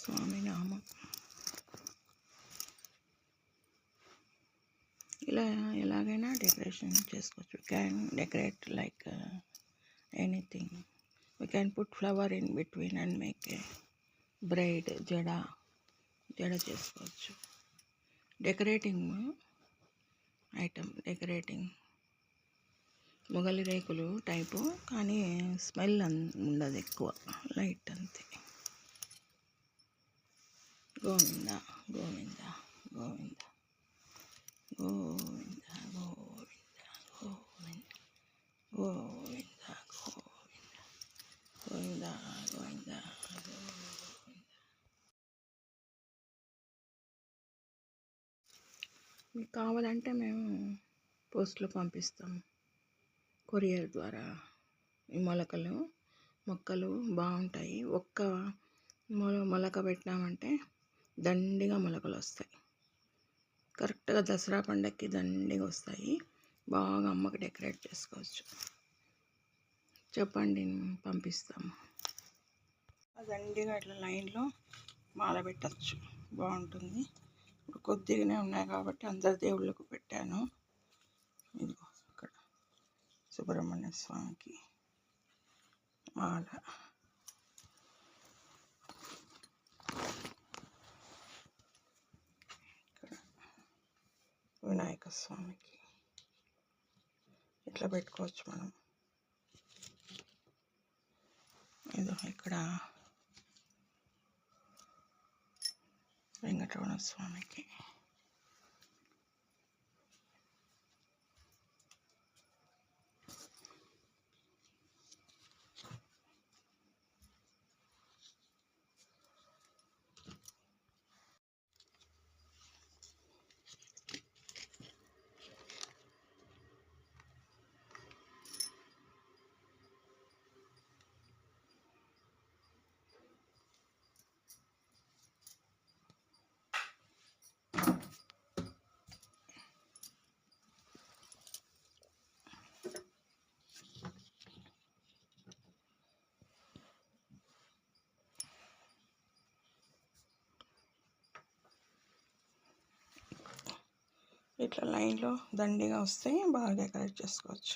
స్వామినామం ఇలా ఎలాగైనా డెకరేషన్ చేసుకోవచ్చు. Can decorate like anything we can put flower in between and make a bride జడ జడ చేసుకోవచ్చు. డెకరేటింగ్ ఐటమ్ డెకరేటింగ్ మొగలి రేకులు టైపు కానీ స్మెల్ ఉండదు ఎక్కువ లైట్ గోవింద గోవింద గోవింద గోవింద గోవింద గోవింద గోవింద గోవింద గోవింద గోవింద. మీకు కావాలంటే మేము పోస్ట్లో పంపిస్తాం. కొరియర్ ద్వారా ఈ మొలకలు మొక్కలు బాగుంటాయి. ఒక్క మొల మొలక పెట్టినామంటే దండిగా మొలకలు వస్తాయి. కరెక్ట్గా దసరా పండగకి దండిగా వస్తాయి. బాగా అమ్మకి డెకరేట్ చేసుకోవచ్చు. చెప్పండి పంపిస్తాము. దండిగా ఇట్లా లైన్లో మాల పెట్టచ్చు. బాగుంటుంది. ఇప్పుడు కొద్దిగానే ఉన్నాయి కాబట్టి అందరి దేవుళ్ళకు పెట్టాను. ఇదిగో ఇక్కడ సుబ్రహ్మణ్య స్వామికి మాల. వినాయక స్వామికి. ఇట్లా పెట్టుకోవచ్చు మనం. ఇదో ఇక్కడ వెంకటరమణ స్వామికి. ఇట్లా లైన్లో దండిగా వస్తే బాగా డెకరేట్ చేసుకోవచ్చు.